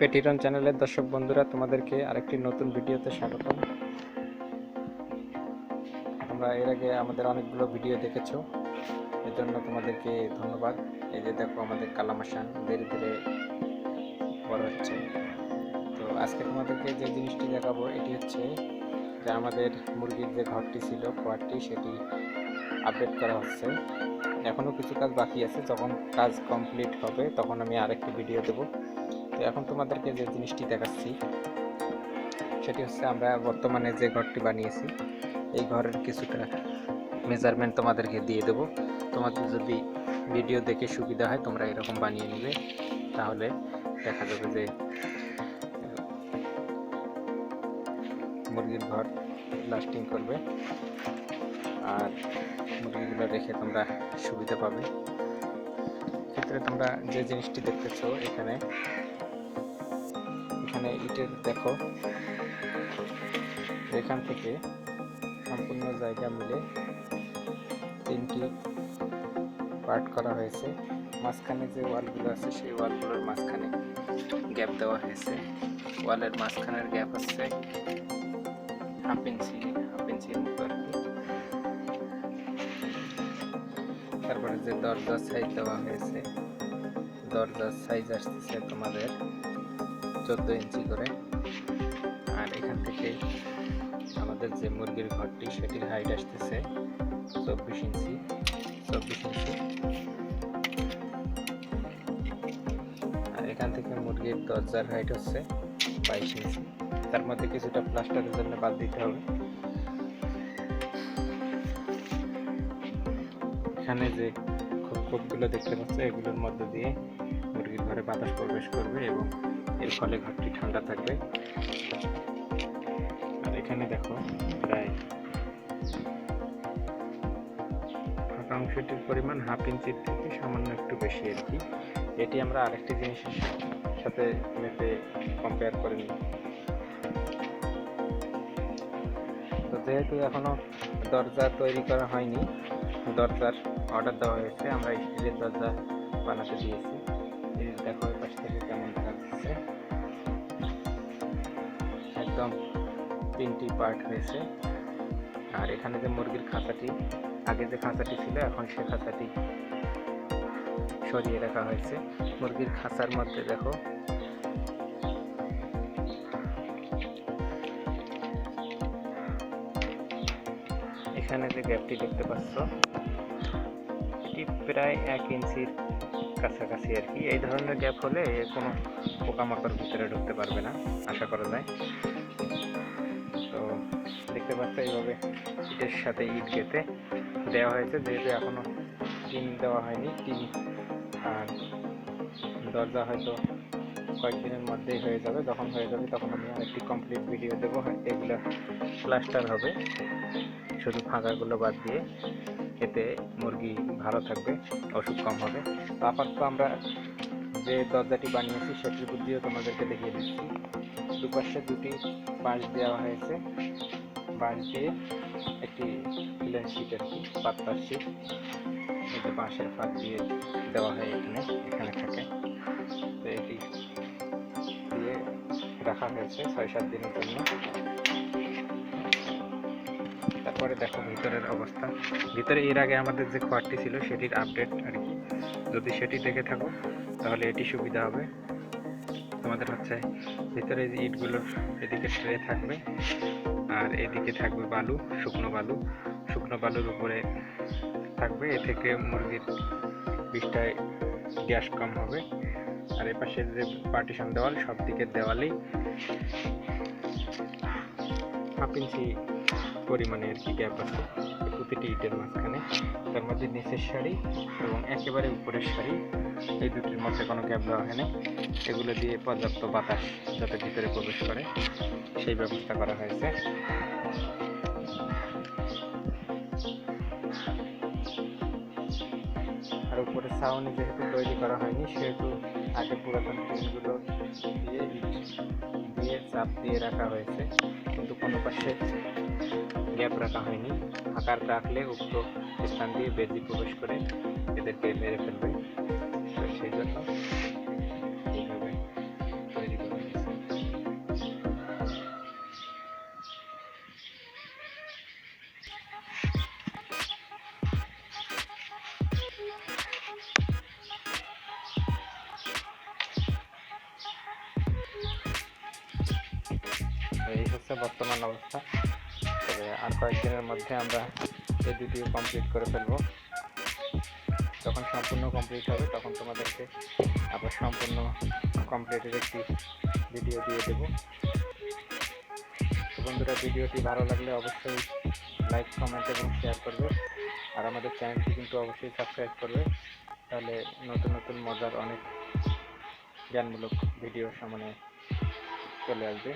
পেটিরন চ্যানেলের দর্শক বন্ধুরা, তোমাদেরকে আরেকটি নতুন ভিডিওতে স্বাগতম। তোমরা এর আগে আমাদের অনেকগুলো ভিডিও দেখেছ এর জন্য তোমাদেরকে ধন্যবাদ। এই যে দেখো আমাদের কালামাশান, ধীরে ধীরে বড় হচ্ছে। তো আজকে তোমাদেরকে যে জিনিসটি দেখাবো, এটি হচ্ছে যে আমাদের মুরগির যে ঘরটি ছিল ঘরটি সেটি আপডেট করা হচ্ছে। এখনও কিছু কাজ বাকি আছে, যখন কাজ কমপ্লিট হবে, তখন আমি আরেকটি ভিডিও দেবো। তো এখন তোমাদেরকে যে জিনিসটি দেখাচ্ছি, সেটি হচ্ছে আমরা বর্তমানে যে ঘরটি বানিয়েছি, এই ঘরের কিছুটা মেজারমেন্ট তোমাদেরকে দিয়ে দেবো। তোমাদের যদি ভিডিও দেখে সুবিধা হয়, তোমরা এরকম বানিয়ে নেবে, তাহলে দেখা যাবে যে, মুরগির ঘর লাস্টিং করবে। আর মুরগিগুলো রেখে তোমরা সুবিধা পাবে। ক্ষেত্রে তোমরা যে জিনিসটি দেখতেছো এখানে এখানে ইটের দেখো। এখান থেকে সম্পূর্ণ জায়গা মিলে তিনটি পার্ট করা হয়েছে। মাঝখানে যে ওয়ালগুলো আছে, সেই ওয়ালগুলোর মাঝখানে গ্যাপ দেওয়া হয়েছে। ওয়ালের মাঝখানের গ্যাপ আছে হাফ ইঞ্চি, হাফ ইঞ্চির মতো আর কি। তারপরে যে দরজার সাইজ দেওয়া হয়েছে, দরজার সাইজ আসতেছে তোমাদের চোদ্দ ইঞ্চি করে। আর এখান থেকে আমাদের যে মুরগির ঘরটি, সেটির হাইট আসতেছে চব্বিশ ইঞ্চি চব্বিশ ইঞ্চি। আর এখান থেকে মুরগির দরজার হাইট হচ্ছে বাইশ ইঞ্চি। তার মধ্যে কিছুটা প্লাস্টারের জন্য বাদ দিতে হবে। এখানে যে খোপগুলো দেখতে পাচ্ছ, এগুলোর মধ্যে দিয়ে মুরগির ঘরে বাতাস প্রবেশ করবে এবং এর ফলে ঘরটি ঠান্ডা থাকবে। আর এখানে দেখো, প্রায় ফাঁকা অংশটির পরিমাণ হাফ ইঞ্চির থেকে সামান্য একটু বেশি আর কি। এটি আমরা আরেকটি জিনিসের সাথে মেপে কম্পেয়ার করে নিই। তো যেহেতু এখনও দরজা তৈরি করা হয়নি, দরজার অর্ডার দেওয়া হয়েছে, আমরা স্টিলের দরজা বানাতে দিয়েছি। দেখো, এই পাশ থেকে কেমন যাচ্ছে একদম তিনটি পার্ট হয়েছে। আর এখানে যে মুরগির খাঁচাটি, আগে যে খাঁচাটি ছিল, এখন সে খাঁচাটি সরিয়ে রাখা হয়েছে। মুরগির খাঁচার মধ্যে দেখো, এখানে যে গ্যাপটি দেখতে পাচ্ছ প্রায় এক ইঞ্চির কাছাকাছি আর কি। এই ধরনের গ্যাপ হলে কোনো পোকামাকড় ভিতরে ঢুকতে পারবে না, আশা করা যায়। তো দেখতে পাচ্ছ এইভাবে ইটের সাথে ইট গেতে দেওয়া হয়েছে, যেহেতু এখনও টিন দেওয়া হয়নি। টিন আর দরজা হয়তো কয়েকদিনের মধ্যেই হয়ে যাবে। যখন হয়ে যাবে তখন আমি আরেকটি কমপ্লিট ভিডিও দেবো। এগুলো প্লাস্টার হবে। শুধু ফাঁকাগুলো বাদ দিয়ে। এতে মুরগি ভালো থাকবে, ওষুধ কম হবে। তো আপাতত আমরা যে দরজাটি বানিয়েছি, সেটির বুদ্ধিও তোমাদেরকে দেখিয়ে দিচ্ছি। দুপাশে দুটি বাঁশ দেওয়া হয়েছে। বাঁশ দিয়ে একটি প্লেন শিট আর কি পাত্তার শিট বাঁশের ফাঁক দিয়ে দেওয়া হয় এখানে এখানে থাকে। তো এটি দিয়ে রাখা হয়েছে ছয় সাত দিনের জন্য। তারপরে দেখো ভিতরের অবস্থা। ভিতরে এর আগে আমাদের যে ঘরটি ছিল, সেটির আপডেট আর কি। যদি সেটি দেখে থাকো, তাহলে এটি সুবিধা হবে। তোমাদের হচ্ছে ভিতরে যে ইটগুলোর এদিকে ট্রে থাকবে, আর এদিকে থাকবে বালু, শুকনো বালু। শুকনো বালুর উপরে থাকবে, এ থেকে মুরগির বিষটায় গ্যাস কম হবে। আর এ পাশে যে পার্টিশন দেওয়াল সব দিকের দেওয়ালেই হাফ ইঞ্চি পরিমাণে আর কি গ্যাপ আছে। প্রতিটি ইটের মাঝখানে। তার মধ্যে নিচের শাড়ি এবং একেবারে উপরের শাড়ি এই দুটির মধ্যে কোনো গ্যাপ দেওয়া হয়নি এগুলো দিয়ে পর্যাপ্ত বাতাস যাতে ভিতরে প্রবেশ করে, সেই ব্যবস্থা করা হয়েছে। আর উপরে ছাউনি যেহেতু তৈরি করা হয়নি, সেহেতু আগে পুরাতন টিনগুলো দিয়ে দিয়ে চাপ দিয়ে রাখা হয়েছে। কিন্তু কোনো পাশে গ্যাপ রাখা হয়নি। আকার রাখলে উক্ত স্থান দিয়ে বেদি প্রবেশ করে এদেরকে মেরে ফেলবে। তো সেই জন্য এই হচ্ছে বর্তমান অবস্থা। তবে আর কয়েকদিনের মধ্যে আমরা এই ভিডিও কমপ্লিট করে ফেলব। যখন সম্পূর্ণ কমপ্লিট হবে, তখন তোমাদেরকে আবার সম্পূর্ণ কমপ্লিটের একটি ভিডিও দিয়ে দেবো। বন্ধুরা, ভিডিওটি ভালো লাগলে অবশ্যই লাইক কমেন্ট এবং শেয়ার করবে। আর আমাদের চ্যানেলটি কিন্তু অবশ্যই সাবস্ক্রাইব করবে। তাহলে নতুন নতুন মজার অনেক জ্ঞানমূলক ভিডিও সামনে চলে আসবে।